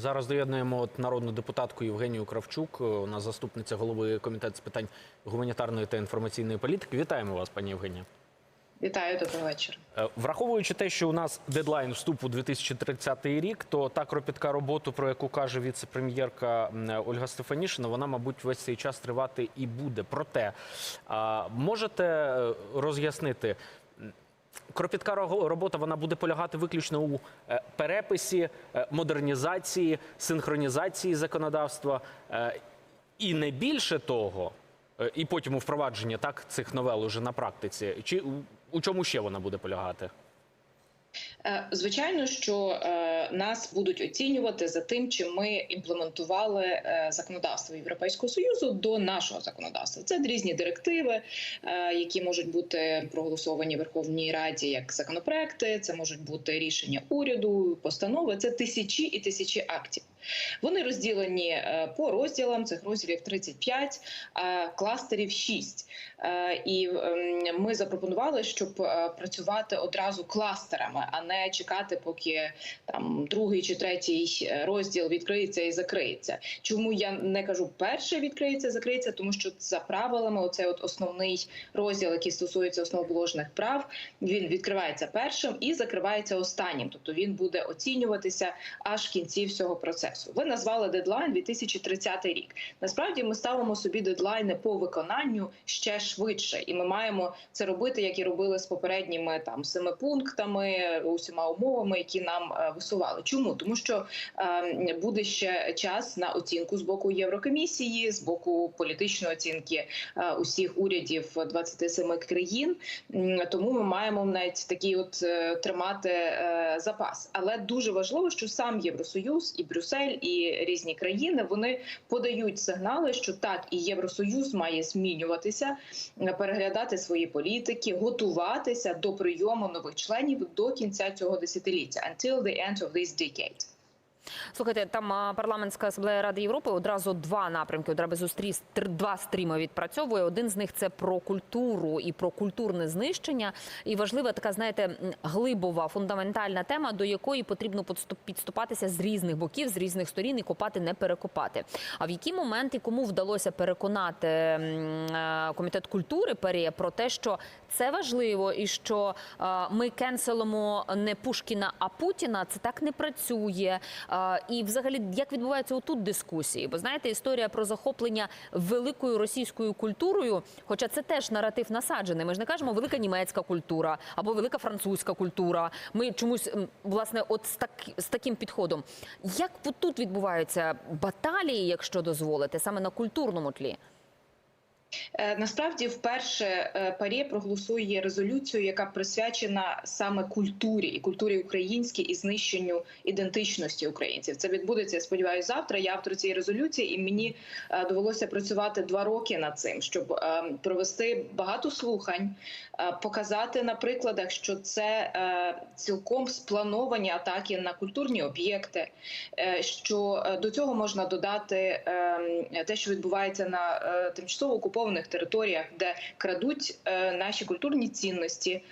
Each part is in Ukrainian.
Зараз доєднуємо от народну депутатку Євгенію Кравчук, у нас заступниця голови комітету з питань гуманітарної та інформаційної політики. Вітаємо вас, пані Євгенія. Вітаю, добрий вечір. Е, Враховуючи те, що у нас дедлайн вступу 2030 рік, то та кропітка робота, про яку каже віце-прем'єрка Ольга Стефанішина, вона, мабуть, весь цей час тривати і буде. Проте можете е, роз'яснити. Кропітка ро- робота вона буде полягати виключно у е, переписі, е, модернізації, синхронізації законодавства е, і не більше того, і потім у впровадженні так цих новел уже на практиці. Чи у чому ще вона буде полягати? Е, Звичайно, що е, нас будуть оцінювати за тим, чи ми імплементували е, законодавство Європейського союзу до нашого законодавства. Це різні директиви, які можуть бути проголосовані в Верховній Раді як законопроекти. Це можуть бути рішення уряду, постанови. Це тисячі і тисячі актів. Вони розділені по розділам. Цих розділів 35, а кластерів 6. Е, І ем, ми запропонували, щоб працювати одразу кластерами, а не чекати, поки там другий чи третій е, розділ відкриється і закриється. Чому я не кажу перше відкриється, закриється, тому що за правилами, оцей от основний розділ, який стосується основоположних прав, він відкривається першим і закривається останнім. Тобто він буде оцінюватися аж в кінці всього процесу. Ви назвали дедлайн 2030 рік. Насправді ми ставимо собі дедлайни по виконанню ще швидше, і ми маємо це робити, як і робили з попередніми там семи пунктами, усіма умовами, які нам е, висували. Чому тому, що е, буде ще час на оцінку з боку Єврокомісії, з боку політичної оцінки е, усіх урядів 27 країн. Тому ми маємо навіть такий от тримати запас. Але дуже важливо, що сам Євросоюз і Брюссель, і різні країни вони подають сигнали, що так і Євросоюз має змінюватися, переглядати свої політики, готуватися до прийому нових членів до кінця цього десятиліття until the end of this decade. Слухайте, там парламентська асамблея Ради Європи одразу два напрямки. Треба зустріти два стріми відпрацьовує. Один з них це про культуру і про культурне знищення. І важлива така, знаєте, глибова фундаментальна тема, до якої потрібно підступатися з різних боків, з різних сторін і копати, не перекопати. А в які моменти кому вдалося переконати е, комітет культури Перія про те, що це важливо, і що е, ми кенселимо не Пушкіна, а Путіна. Це так не працює. І, взагалі, як відбуваються отут дискусії? Бо знаєте, історія про захоплення великою російською культурою, хоча це теж наратив насаджений. Ми ж не кажемо велика німецька культура або велика французька культура. Ми чомусь власне, от з так з таким підходом. Як тут відбуваються баталії, якщо дозволите, саме на культурному тлі? Е, Насправді, вперше е, ПАРЄ проголосує резолюцію, яка присвячена саме культурі і культурі українській і знищенню ідентичності українців. Це відбудеться, я сподіваюся, завтра. Я автор цієї резолюції, і мені е, довелося працювати два роки над цим, щоб провести багато слухань, показати на прикладах, що це цілком сплановані атаки на культурні об'єкти, що до цього можна додати е, те, що відбувається на тимчасово окупованих територіях, де крадуть е, наші культурні цінності,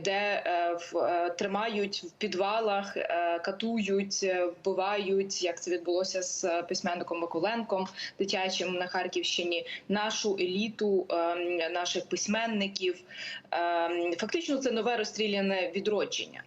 де е, е, тримають в підвалах, катують, вбивають, як це відбулося з письменником Миколенком дитячим на Харківщині, нашу еліту наших письменників. Фактично, це нове розстріляне відродження.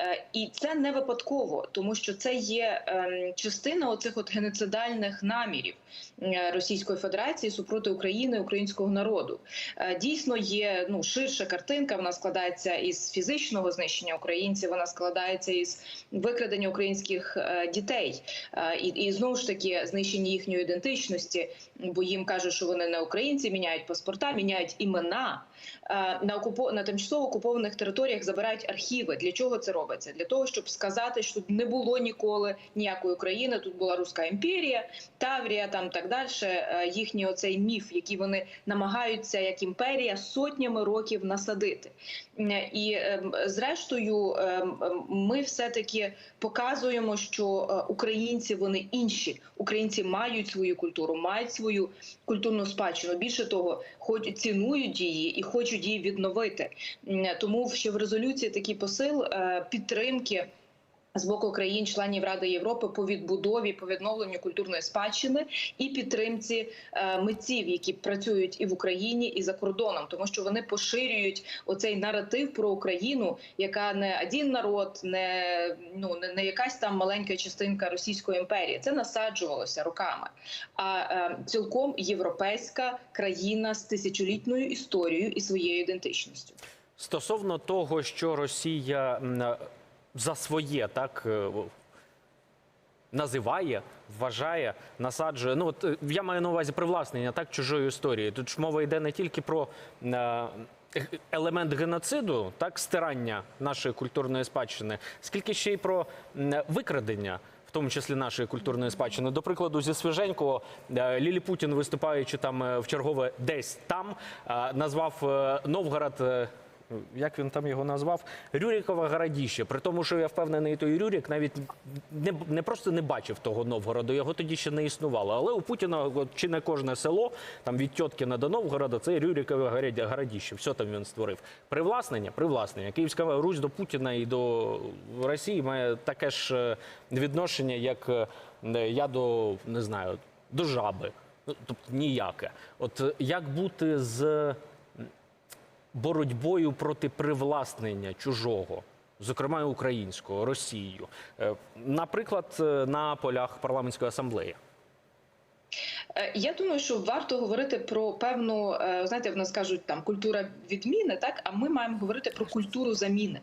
Е, І це не випадково, тому що це є ем, частина оцих от геноцидальних намірів е, Російської Федерації супроти України, українського народу. Е, Дійсно, є ну ширша картинка. Вона складається із фізичного знищення українців. Вона складається із викрадення українських дітей, і, і знову ж таки знищення їхньої ідентичності, бо їм кажуть, що вони не українці, міняють паспорта, міняють імена. Е, На окупо на тимчасово окупованих територіях забирають архіви. Для чого це робиться? Для того, щоб сказати, що тут не було ніколи ніякої країни. Тут була Руська імперія, Таврія, там так далі. Е, Їхній оцей міф, який вони намагаються як імперія сотнями років насадити. І ем, зрештою, ем, ем, ми все таки показуємо, що е, українці вони інші. Українці мають свою культуру, мають свою культурну спадщину. Більше того, хоч цінують її і хочуть її відновити. Тому ще в резолюції такий посил е, підтримки. З боку країн-членів Ради Європи по відбудові, по відновленню культурної спадщини і підтримці е, митців, які працюють і в Україні, і за кордоном, тому що вони поширюють оцей наратив про Україну, яка не один народ, не ну не, не якась там маленька частинка Російської імперії. Це насаджувалося роками. А е, цілком європейська країна з тисячолітньою історією і своєю ідентичністю. Стосовно того, що Росія за своє так е, називає, вважає, насаджує. Ну от е, я маю на увазі привласнення так чужої історії. Тут ж мова йде не тільки про е, елемент геноциду, так стирання нашої культурної спадщини, скільки ще й про викрадення. В тому числі нашої культурної спадщини. До прикладу, зі свіженького е, Лілі Путін, виступаючи там е, в чергове десь там, е, назвав е, Новгород. Е, Як він там його назвав? Рюрікове городіще. При тому, що я впевнений, той Рюрік навіть не, не просто не бачив того Новгороду, його тоді ще не існувало. Але у Путіна чи не кожне село, там від Тьоткіна до Новгорода, це Рюрікове город- городіще. Все там він створив. Привласнення, привласнення. Київська Русь до Путіна і до Росії має таке ж е, відношення, як е, я до не знаю, до жаби. Ну, тобто ніяке. От е, як бути з боротьбою проти привласнення чужого, зокрема українського, Росією, Е, наприклад, е, на полях парламентської асамблеї. Е, Я думаю, що варто говорити про певну, знаєте, в нас кажуть там культура відміни, так а ми маємо говорити про культуру заміни.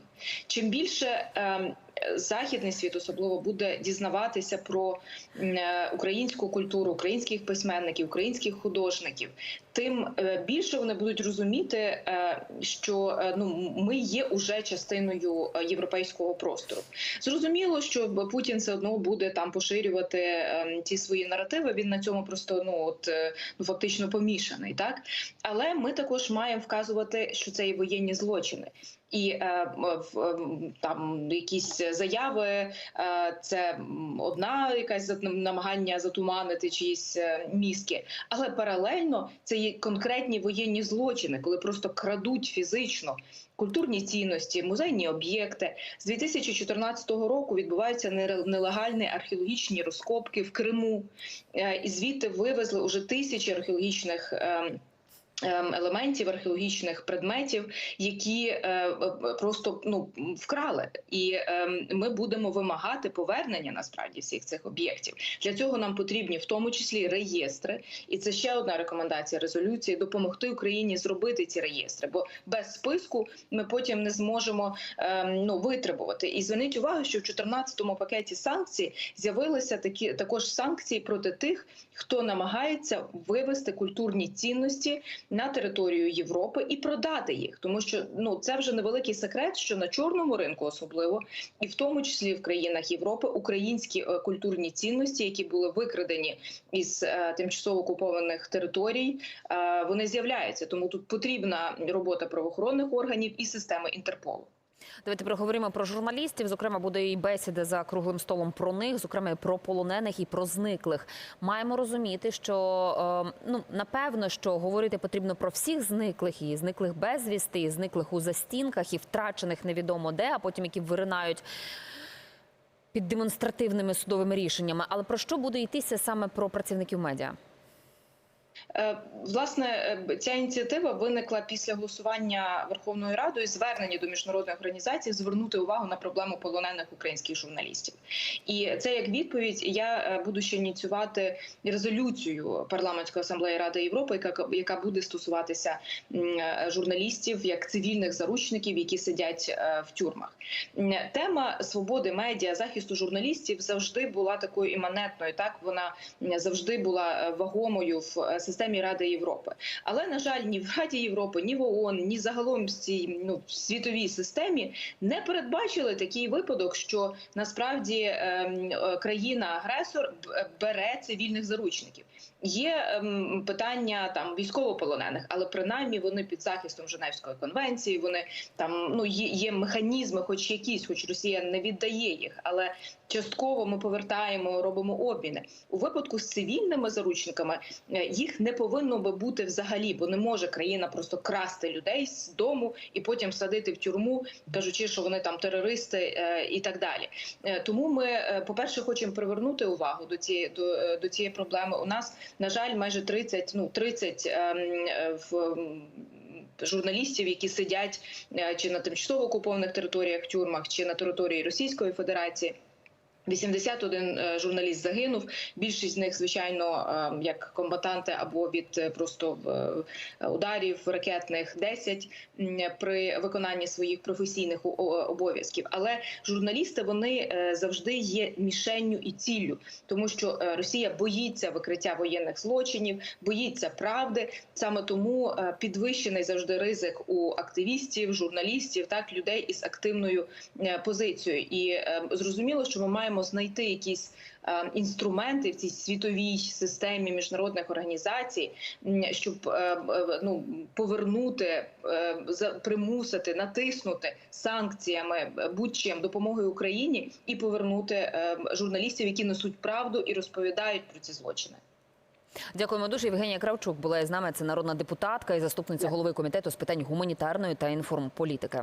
Чим більше ем, західний світ особливо буде дізнаватися про е, українську культуру, українських письменників, українських художників, тим е, більше вони будуть розуміти, е, що ну ми є уже частиною європейського простору. Зрозуміло, що Путін все одно буде там поширювати е, ті свої наративи. Він на цьому просто ну от ну фактично помішаний, так але ми також маємо вказувати, що це і воєнні злочини. І е, в, там якісь заяви, е, це одна якась намагання затуманити чиїсь е, мізки, але паралельно це є конкретні воєнні злочини, коли просто крадуть фізично культурні цінності, музейні об'єкти. З 2014 року відбуваються нелегальні археологічні розкопки в Криму, і звідти вивезли уже тисячі археологічних. Ем, ем, Елементів археологічних предметів, які е, е, просто ну вкрали, і е, ми будемо вимагати повернення насправді всіх цих об'єктів. Для цього нам потрібні в тому числі реєстри, і це ще одна рекомендація резолюції: допомогти Україні зробити ці реєстри, бо без списку ми потім не зможемо ем, ну витребувати. І зверніть увагу, що в 14-му пакеті санкцій з'явилися такі також санкції проти тих, хто намагається вивести культурні цінності на територію Європи і продати їх, тому що ну це вже невеликий секрет, що на чорному ринку, особливо і в тому числі в країнах Європи, українські е, культурні цінності, які були викрадені із е, тимчасово окупованих територій, е, вони з'являються. Тому тут потрібна робота правоохоронних органів і системи Інтерполу. Давайте проговоримо про журналістів. Зокрема, буде і бесіда за круглим столом про них, зокрема і про полонених і про зниклих. Маємо розуміти, що е, ну напевно, що говорити потрібно про всіх зниклих і зниклих безвісти, і зниклих у застінках, і втрачених невідомо де, а потім які виринають. Під демонстративними судовими рішеннями, але про що буде йтися саме про працівників медіа? Е, Власне, е, ця ініціатива виникла після голосування Верховною Радою звернення до міжнародних організацій звернути увагу на проблему полонених українських журналістів. І це як відповідь. Я е, буду ще ініціювати резолюцію парламентської асамблеї Ради Європи, яка яка буде стосуватися журналістів як цивільних заручників, які сидять в тюрмах. Тема свободи медіа, захисту журналістів завжди була такою іманентною. Так вона завжди була вагомою в е, системі Ради Європи. Але на жаль, ні в Раді Європи, ні в ООН, ні загалом в цій ну світовій системі не передбачили такий випадок, що насправді ем, е, країна-агресор бере цивільних заручників. Є ем, питання там військовополонених, але принаймні вони під захистом Женевської конвенції. Вони там ну є, є механізми, хоч якісь, хоч Росія не віддає їх, але частково ми повертаємо, робимо обміни у випадку з цивільними заручниками. е, Їх не повинно би бути взагалі, бо не може країна просто красти людей з дому і потім садити в тюрму, кажучи, що вони там терористи е, і так далі. Е, Тому ми, е, по-перше, хочемо привернути увагу до цієї до, до цієї проблеми. У нас на жаль, майже 30, ну 30 ем, е, в. Журналістів, які сидять е, чи на тимчасово окупованих територіях, тюрмах, чи на території Російської Федерації. 81 е, журналіст загинув. Більшість з них, звичайно, е, як комбатанти або від е, просто ударів ракетних 10 при виконанні своїх професійних обов'язків. Але журналісти вони завжди є мішенню і ціллю, тому що Росія боїться викриття воєнних злочинів, боїться правди. Саме тому підвищений завжди ризик у активістів, журналістів, так людей із активною позицією. І зрозуміло, що ми маємо знайти якісь е, інструменти в цій світовій системі міжнародних організацій, щоб е, е, ну повернути, примусити, натиснути санкціями будь-чим допомогою Україні і повернути журналістів, які несуть правду і розповідають про ці злочини. Дякуємо дуже. Євгенія Кравчук була із нами. Це народна депутатка і заступниця голови комітету з питань гуманітарної та інформполітики.